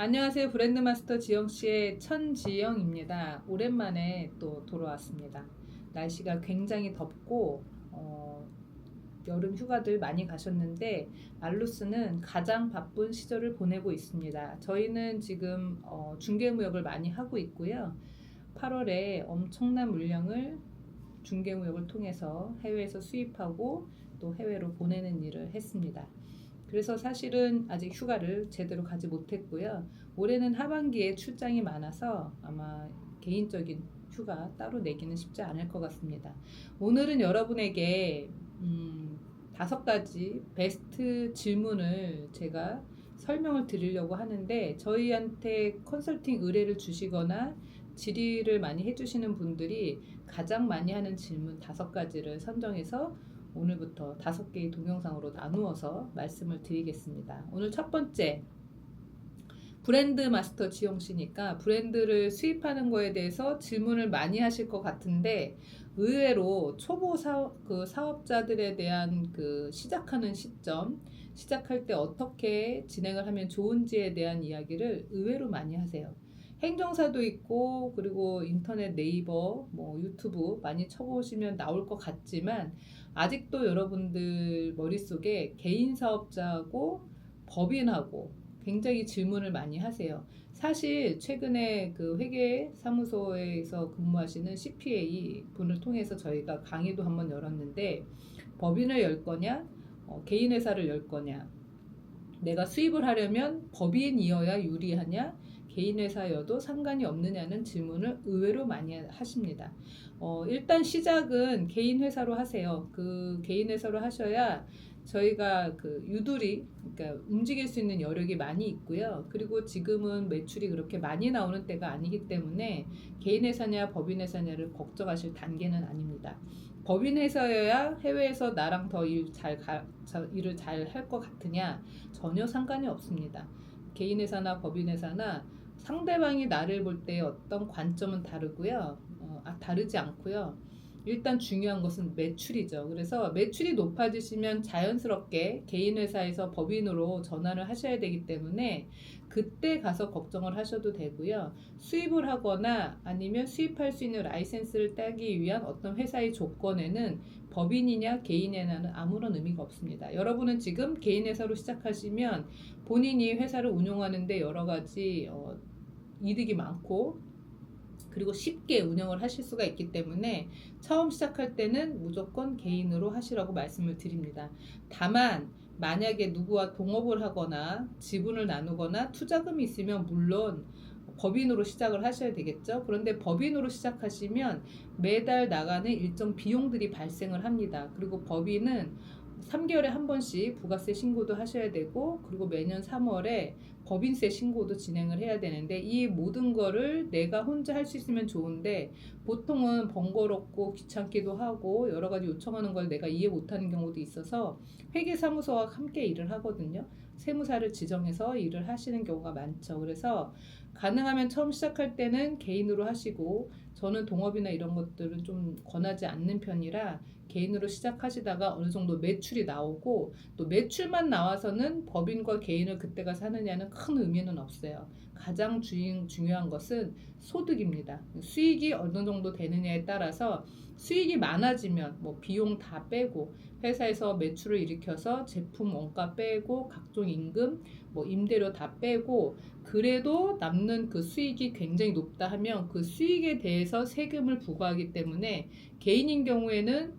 안녕하세요. 브랜드 마스터 지영 씨의 천지영입니다. 오랜만에 또 돌아왔습니다. 날씨가 굉장히 덥고 어, 여름 휴가들 많이 가셨는데 알루스는 가장 바쁜 시절을 보내고 있습니다. 저희는 지금 어, 중개 무역을 많이 하고 있고요. 8월에 엄청난 물량을 중개 무역을 통해서 해외에서 수입하고 또 해외로 보내는 일을 했습니다. 그래서 사실은 아직 휴가를 제대로 가지 못했고요. 올해는 하반기에 출장이 많아서 아마 개인적인 휴가 따로 내기는 쉽지 않을 것 같습니다. 오늘은 여러분에게 음, 다섯 가지 베스트 질문을 제가 설명을 드리려고 하는데 저희한테 컨설팅 의뢰를 주시거나 질의를 많이 해주시는 분들이 가장 많이 하는 질문 다섯 가지를 선정해서 오늘부터 다섯 개의 동영상으로 나누어서 말씀을 드리겠습니다. 오늘 첫 번째 브랜드 마스터 지영 씨니까 브랜드를 수입하는 거에 대해서 질문을 많이 하실 것 같은데 의외로 초보 사업, 그 사업자들에 대한 그 시작하는 시점, 시작할 때 어떻게 진행을 하면 좋은지에 대한 이야기를 의외로 많이 하세요. 행정사도 있고 그리고 인터넷 네이버 뭐 유튜브 많이 쳐보시면 나올 것 같지만 아직도 여러분들 머릿속에 개인 사업자하고 법인하고 굉장히 질문을 많이 하세요. 사실 최근에 그 회계 사무소에서 근무하시는 CPA 분을 통해서 저희가 강의도 한번 열었는데 법인을 열 거냐, 어, 개인 회사를 열 거냐, 내가 수입을 하려면 법인이어야 유리하냐, 개인 회사여도 상관이 없느냐는 질문을 의외로 많이 하십니다. 어, 일단 시작은 개인 회사로 하세요. 그 개인 회사로 하셔야 저희가 그 유두리, 그러니까 움직일 수 있는 여력이 많이 있고요. 그리고 지금은 매출이 그렇게 많이 나오는 때가 아니기 때문에 개인 회사냐 법인 회사냐를 걱정하실 단계는 아닙니다. 법인 회사여야 해외에서 나랑 더 일 잘 일을 잘 할 것 같으냐 전혀 상관이 없습니다. 개인 회사나 법인 회사나 상대방이 나를 볼 때 어떤 관점은 다르고요. 어, 아, 다르지 않고요. 일단 중요한 것은 매출이죠. 그래서 매출이 높아지시면 자연스럽게 개인 회사에서 법인으로 전환을 하셔야 되기 때문에 그때 가서 걱정을 하셔도 되고요. 수입을 하거나 아니면 수입할 수 있는 라이센스를 따기 위한 어떤 회사의 조건에는 법인이냐 개인이냐는 아무런 의미가 없습니다. 여러분은 지금 개인 회사로 시작하시면 본인이 회사를 운영하는데 여러 가지 어, 이득이 많고 그리고 쉽게 운영을 하실 수가 있기 때문에 처음 시작할 때는 무조건 개인으로 하시라고 말씀을 드립니다. 다만 만약에 누구와 동업을 하거나 지분을 나누거나 투자금이 있으면 물론 법인으로 시작을 하셔야 되겠죠. 그런데 법인으로 시작하시면 매달 나가는 일정 비용들이 발생을 합니다. 그리고 법인은 3개월에 한 번씩 부가세 신고도 하셔야 되고 그리고 매년 3월에 법인세 신고도 진행을 해야 되는데 이 모든 거를 내가 혼자 할 수 있으면 좋은데 보통은 번거롭고 귀찮기도 하고 여러 가지 요청하는 걸 내가 이해 못하는 경우도 있어서 회계사무소와 함께 일을 하거든요. 세무사를 지정해서 일을 하시는 경우가 많죠. 그래서 가능하면 처음 시작할 때는 개인으로 하시고 저는 동업이나 이런 것들은 좀 권하지 않는 편이라 개인으로 시작하시다가 어느 정도 매출이 나오고 또 매출만 나와서는 법인과 개인을 그때 가서 하느냐는 큰 의미는 없어요. 가장 주인, 중요한 것은 소득입니다. 수익이 어느 정도 되느냐에 따라서 수익이 많아지면 뭐 비용 다 빼고 회사에서 매출을 일으켜서 제품 원가 빼고 각종 임금 뭐 임대료 다 빼고 그래도 남는 그 수익이 굉장히 높다 하면 그 수익에 대해서 세금을 부과하기 때문에 개인인 경우에는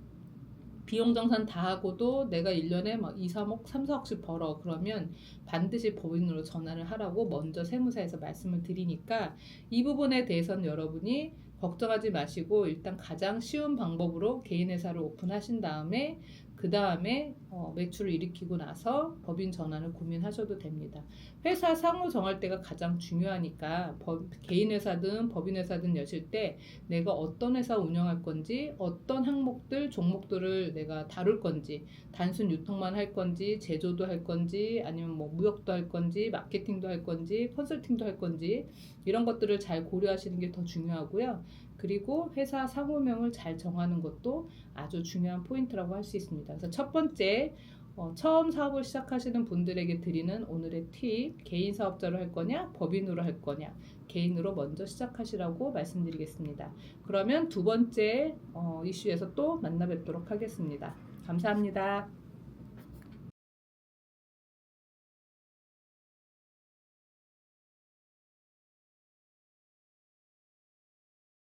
비용 정산 다 하고도 내가 1년에 막 2, 3억, 3, 4억씩 벌어. 그러면 반드시 법인으로 전환을 하라고 먼저 세무사에서 말씀을 드리니까 이 부분에 대해서는 여러분이 걱정하지 마시고 일단 가장 쉬운 방법으로 개인 회사를 오픈하신 다음에 그 다음에 어, 매출을 일으키고 나서 법인 전환을 고민하셔도 됩니다. 회사 상호 정할 때가 가장 중요하니까 법, 개인 회사든 법인 회사든 여실 때 내가 어떤 회사 운영할 건지 어떤 항목들 종목들을 내가 다룰 건지 단순 유통만 할 건지 제조도 할 건지 아니면 뭐 무역도 할 건지 마케팅도 할 건지 컨설팅도 할 건지 이런 것들을 잘 고려하시는 게 더 중요하고요. 그리고 회사 상호명을 잘 정하는 것도 아주 중요한 포인트라고 할 수 있습니다. 그래서 첫 번째 어, 처음 사업을 시작하시는 분들에게 드리는 오늘의 팁, 개인 사업자로 할 거냐, 법인으로 할 거냐, 개인으로 먼저 시작하시라고 말씀드리겠습니다. 그러면 두 번째 어, 이슈에서 또 만나 뵙도록 하겠습니다. 감사합니다.